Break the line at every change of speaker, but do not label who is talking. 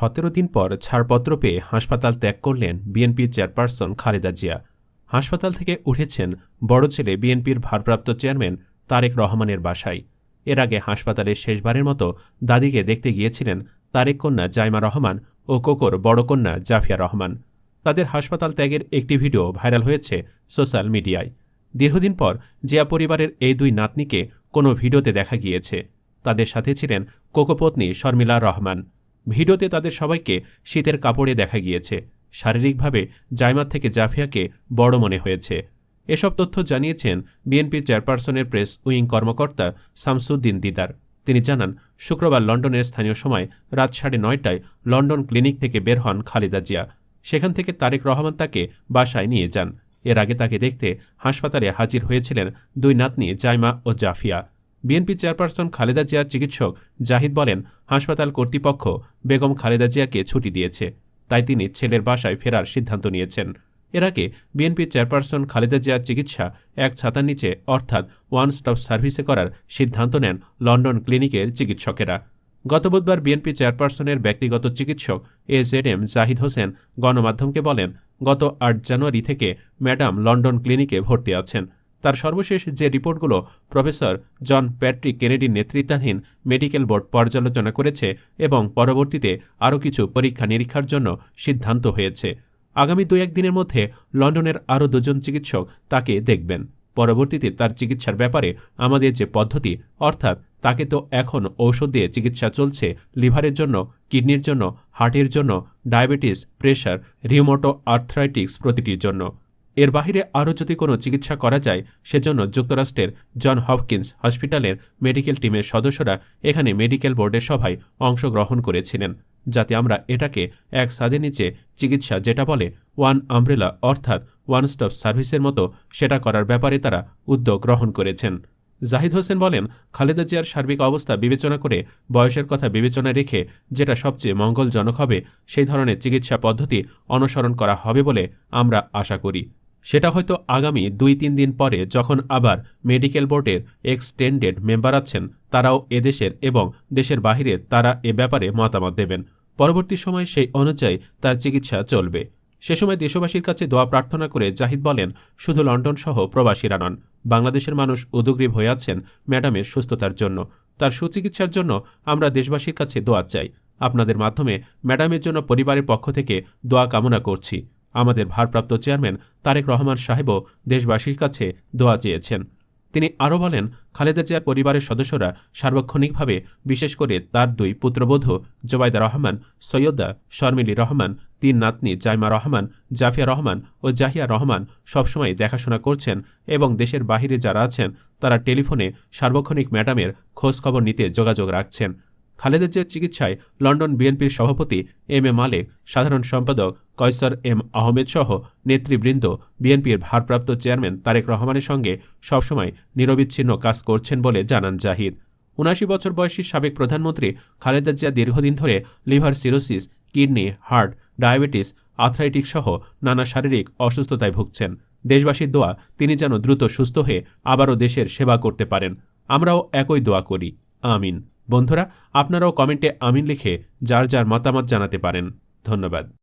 সতেরো দিন পর ছাড়পত্র পেয়ে হাসপাতাল ত্যাগ করলেন বিএনপি চেয়ারপারসন খালেদা জিয়া। হাসপাতাল থেকে উঠেছেন বড় ছেলে বিএনপির ভারপ্রাপ্ত চেয়ারম্যান তারেক রহমানের বাসায়। এর আগে হাসপাতালে শেষবারের মতো দাদিকে দেখতে গিয়েছিলেন তারেক কন্যা জাইমা রহমান ও কোকর বড় কন্যা জাফিয়া রহমান। তাদের হাসপাতাল ত্যাগের একটি ভিডিও ভাইরাল হয়েছে সোশ্যাল মিডিয়ায়। দীর্ঘদিন পর জিয়া পরিবারের এই দুই নাতনিকে কোনো ভিডিওতে দেখা গিয়েছে। তাদের সাথে ছিলেন কোকোপত্নী শর্মিলা রহমান। ভিডিওতে তাদের সবাইকে শীতের কাপড়ে দেখা গিয়েছে। শারীরিকভাবে জাইমাত থেকে জাফিয়াকে বড় মনে হয়েছে। এসব তথ্য জানিয়েছেন বিএনপির চেয়ারপারসনের প্রেস উইং কর্মকর্তা শামসুদ্দিন দিদার। তিনি জানান, শুক্রবার লন্ডনের স্থানীয় সময় রাত সাড়ে নয়টায় লন্ডন ক্লিনিক থেকে বের হন খালেদা জিয়া। সেখান থেকে তারেক রহমান তাকে বাসায় নিয়ে যান। এর আগে তাকে দেখতে হাসপাতালে হাজির হয়েছিলেন দুই নাতনি জাইমা ও জাফিয়া। বিএনপি চেয়ারপারসন খালেদা জিয়ার চিকিৎসক জাহিদ বলেন, হাসপাতাল কর্তৃপক্ষ বেগম খালেদা জিয়াকে ছুটি দিয়েছে। তাই তিনি ছেলের বাসায় ফেরার সিদ্ধান্ত নিয়েছেন। এর আগে বিএনপির চেয়ারপারসন খালেদা জিয়ার চিকিৎসা এক ছাতার নিচে অর্থাৎ ওয়ান স্টপ সার্ভিসে করার সিদ্ধান্ত নেন লন্ডন ক্লিনিকের চিকিৎসকেরা। গত বুধবার বিএনপি চেয়ারপারসনের ব্যক্তিগত চিকিৎসক A Z M Zahid Hossain গণমাধ্যমকে বলেন, গত আট জানুয়ারি থেকে ম্যাডাম লন্ডন ক্লিনিকে ভর্তি আছেন। তার সর্বশেষ যে রিপোর্টগুলো প্রফেসর জন প্যাট্রিক কেনেডির নেতৃত্বাধীন মেডিকেল বোর্ড পর্যালোচনা করেছে এবং পরবর্তীতে আরও কিছু পরীক্ষা নিরীক্ষার জন্য সিদ্ধান্ত হয়েছে। আগামী দু একদিনের মধ্যে লন্ডনের আরও দুজন চিকিৎসক তাকে দেখবেন। পরবর্তীতে তার চিকিৎসার ব্যাপারে আমাদের যে পদ্ধতি, অর্থাৎ তাকে তো এখন ঔষধ দিয়ে চিকিৎসা চলছে, লিভারের জন্য, কিডনির জন্য, হার্টের জন্য, ডায়াবেটিস, প্রেশার রিউমোটো আর্থ্রাইটিক্স প্রতিটির জন্য। এর বাহিরে আরও যদি কোনো চিকিৎসা করা যায়, সেজন্য যুক্তরাষ্ট্রের জন হপকিন্স হসপিটালের মেডিকেল টিমের সদস্যরা এখানে মেডিকেল বোর্ডের সভায় অংশগ্রহণ করেছিলেন, যাতে আমরা এটাকে এক সাদের নিচে চিকিৎসা যেটা বলে ওয়ান আমব্রেলা অর্থাৎ ওয়ান স্টপ সার্ভিসের মতো সেটা করার ব্যাপারে তারা উদ্যোগ গ্রহণ করেছেন। জাহিদ হোসেন বলেন, খালেদা জিয়ার সার্বিক অবস্থা বিবেচনা করে বয়সের কথা বিবেচনায় রেখে যেটা সবচেয়ে মঙ্গলজনক হবে, সেই ধরনের চিকিৎসা পদ্ধতি অনুসরণ করা হবে বলে আমরা আশা করি। সেটা হয়তো আগামী দুই তিন দিন পরে যখন আবার মেডিকেল বোর্ডের এক্সটেন্ডেড মেম্বার আছেন, তারাও এদেশের এবং দেশের বাহিরে তারা এ ব্যাপারে মতামত দেবেন। পরবর্তী সময় সেই অনুযায়ী তার চিকিৎসা চলবে। সে সময় দেশবাসীর কাছে দোয়া প্রার্থনা করে জাহিদ বলেন, শুধু লন্ডন সহ প্রবাসীরা নন, বাংলাদেশের মানুষ উদগ্রীব হয়ে আছেন ম্যাডামের সুস্থতার জন্য। তার সুচিকিৎসার জন্য আমরা দেশবাসীর কাছে দোয়া চাই। আপনাদের মাধ্যমে ম্যাডামের জন্য পরিবারের পক্ষ থেকে দোয়া কামনা করছি। আমাদের ভারপ্রাপ্ত চেয়ারম্যান তারেক রহমান সাহেবও দেশবাসীর কাছে দোয়া চেয়েছেন। তিনি আরও বলেন, খালেদা জিয়ার পরিবারের সদস্যরা সার্বক্ষণিকভাবে, বিশেষ করে তার দুই পুত্রবধূ জোবাইদা রহমান, সৈয়দা শর্মিলি রহমান, তিন নাতনি জাইমা রহমান, জাফিয়া রহমান ও জাহিয়া রহমান সবসময় দেখাশোনা করছেন এবং দেশের বাহিরে যারা আছেন, তারা টেলিফোনে সার্বক্ষণিক ম্যাডামের খোঁজখবর নিতে যোগাযোগ রাখছেন। খালেদা জিয়ার চিকিৎসায় লন্ডন বিএনপির সভাপতি এম এ মালেক, সাধারণ সম্পাদক কয়সর এম আহমেদ সহ নেতৃবৃন্দ বিএনপির ভারপ্রাপ্ত চেয়ারম্যান তারেক রহমানের সঙ্গে সবসময় নিরবিচ্ছিন্ন কাজ করছেন বলে জানান জাহিদ। উনাশি বছর বয়সী সাবেক প্রধানমন্ত্রী খালেদা জিয়া দীর্ঘদিন ধরে liver cirrhosis, kidney, heart, diabetes, arthritis সহ নানা শারীরিক অসুস্থতায় ভুগছেন। দেশবাসীর দোয়া, তিনি যেন দ্রুত সুস্থ হয়ে আবারও দেশের সেবা করতে পারেন। আমরাও একই দোয়া করি। আমিন। বন্ধুরা, আপনারাও কমেন্টে আমিন লিখে যার যার মতামত জানাতে পারেন। ধন্যবাদ।